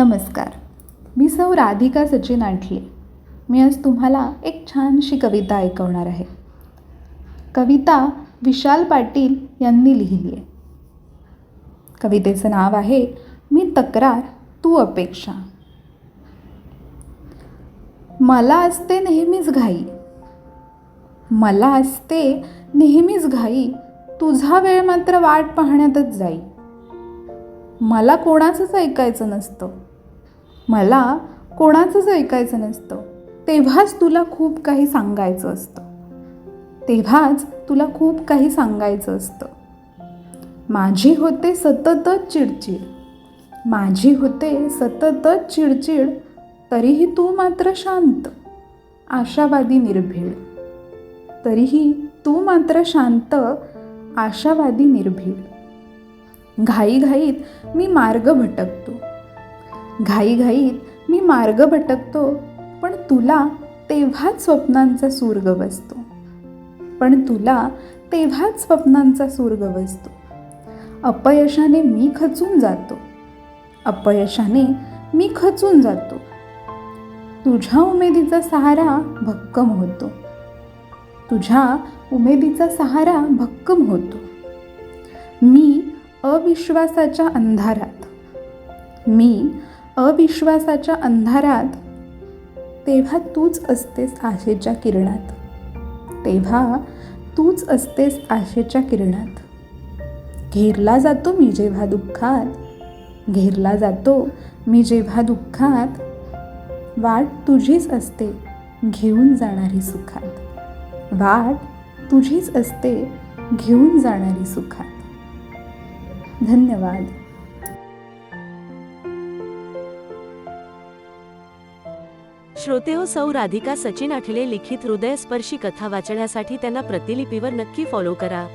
नमस्कार. मी सौ राधिका सचिन आठले. मी आज तुम्हाला एक छानशी कविता ऐकवणार आहे. कविता विशाल पाटील यांनी लिहिली आहे. कवितेचं नाव आहे मी तक्रार तू अपेक्षा. मला असते नेहमीच घाई. मला असते नेहमीच घाई. तुझा वेळ मात्र वाट पाहण्यातच जाई. मला कोणाचंच ऐकायचं नसतं. मला कोणाचंच ऐकायचं नसतं. तेव्हाच तुला खूप काही सांगायचं असतं. तेव्हाच तुला खूप काही सांगायचं असतं. माझी होते सततच चिडचिड. माझी होते सततच चिडचिड तरीही तू मात्र शांत आशावादी निर्भीड. तरीही तू मात्र शांत आशावादी निर्भीड. घाईघाईत मी मार्ग भटकतो. घाईघाईत मी मार्ग भटकतो पण तुला तेव्हाच स्वप्नांचा सूर्ग बसतो. पण तुला तेव्हाच स्वप्नांचा सूर्ग बसतो. अपयशाने मी खचून जातो. अपयशाने मी खचून जातो. तुझ्या उमेदीचा सहारा भक्कम होतो. तुझ्या उमेदीचा सहारा भक्कम होतो. मी अविश्वासाच्या अंधारात. मी अविश्वासाच्या अंधारात तेव्हा तूच असतेस आशेच्या किरणात. तेव्हा तूच असतेस आशेच्या किरणात. घेरला जातो मी जेव्हा दुःखात घेरला जातो मी जेव्हा दुःखात वाट तुझीच असते घेऊन जाणारी सुखात. वाट तुझीच असते घेऊन जाणारी सुखात. धन्यवाद. श्रोतेहो सौ राधिका सचिन आठले लिखित हृदयस्पर्शी कथा वाचण्यासाठी त्यांना प्रतिलिपीवर नक्की फॉलो करा.